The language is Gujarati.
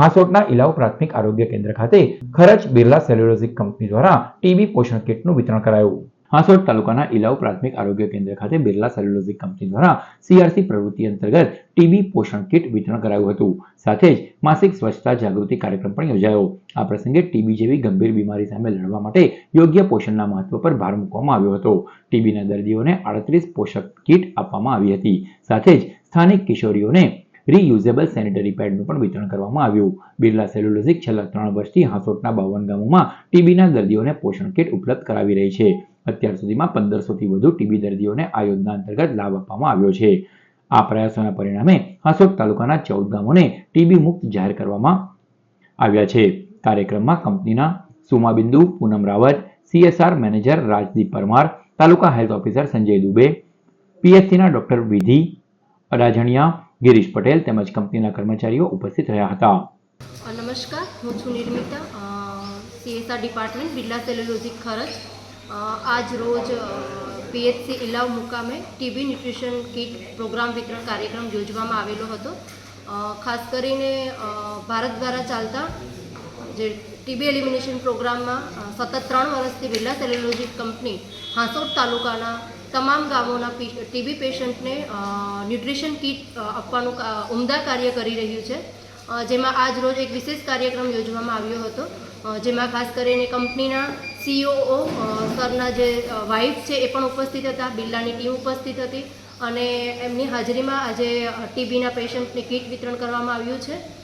હાંસોટના ઇલાવ પ્રાથમિક આરોગ્ય કેન્દ્ર ખાતે ખરચ બિરલા સેલ્યુલોઝિક કંપની દ્વારા ટીબી પોષણ કીટનું વિતરણ કરાયું. હાંસોટ તાલુકાના ઇલાવ પ્રાથમિક આરોગ્ય કેન્દ્ર ખાતે બિરલા સેલ્યુલોઝિક કંપની દ્વારા સીઆરસી પ્રવૃત્તિ અંતર્ગત ટીબી પોષણ કીટ વિતરણ કરાયું હતું. સાથે જ માસિક સ્વચ્છતા જાગૃતિ કાર્યક્રમ પણ યોજાયો. આ પ્રસંગે ટીબી જેવી ગંભીર બીમારી સામે લડવા માટે યોગ્ય પોષણના મહત્વ પર ભાર મૂકવામાં આવ્યો હતો. ટીબીના દર્દીઓને આડત્રીસ પોષક કીટ આપવામાં આવી હતી. સાથે જ સ્થાનિક કિશોરીઓને રીયુઝેબલ સેનિટરી પેડનું પણ વિતરણ કરવામાં આવ્યું. બિરલા સેલ્યુલોઝિક છેલ્લા ત્રણ વર્ષથી હાંસોટના બાવન ગામોમાં ટીબીના દર્દીઓને પોષણ કીટ ઉપલબ્ધ કરાવી રહી છે. અત્યાર સુધીમાં પંદરસોથી વધુ ટીબી દર્દીઓને આ યોજના અંતર્ગત લાભ આપવામાં આવ્યો છે. આ પ્રયાસોના પરિણામે હાંસોટ તાલુકાના ચૌદ ગામોને ટીબી મુક્ત જાહેર કરવામાં આવ્યા છે. કાર્યક્રમમાં કંપનીના સુમાબિંદુ, પૂનમ રાવત સીએસઆર મેનેજર રાજદીપ પરમાર, તાલુકા હેલ્થ ઓફિસર સંજય દુબે પીએચસીના ડોક્ટર વિધિ અડાજણિયા ગિરીશ પટેલ તેમજ કંપનીના કર્મચારીઓ ઉપસ્થિત રહ્યા હતા. નમસ્કાર, હું છું Nirmita CSR department, Birla cellulosic Kharach. આજ રોજ પીએચસી ઇલાવ મુકામે ટીબી ન્યુટ્રિશન કિટ પ્રોગ્રામ વિતરણ કાર્યક્રમ યોજવામાં આવેલો હતો. ખાસ કરીને ભારત દ્વારા ચાલતા જે ટીબી એલિમિનેશન પ્રોગ્રામમાં સતત ત્રણ વર્ષથી બિરલા સેલ્યુલોજી કંપની હાંસોટ તાલુકાના તમામ ગામોના ટીબી પેશન્ટને ન્યુટ્રિશન કિટ આપવાનું ઉમદા કાર્ય કરી રહ્યું છે. જેમાં આજ રોજ એક વિશેષ કાર્યક્રમ યોજવામાં આવ્યો હતો. જેમાં ખાસ કરીને કંપનીના સીઓઓ સરના જે વાઇફ છે એ પણ ઉપસ્થિત હતા બિરલાની ટીમ ઉપસ્થિત હતી અને એમની હાજરીમાં આજે ટીબીના પેશન્ટને કીટ વિતરણ કરવામાં આવ્યું છે.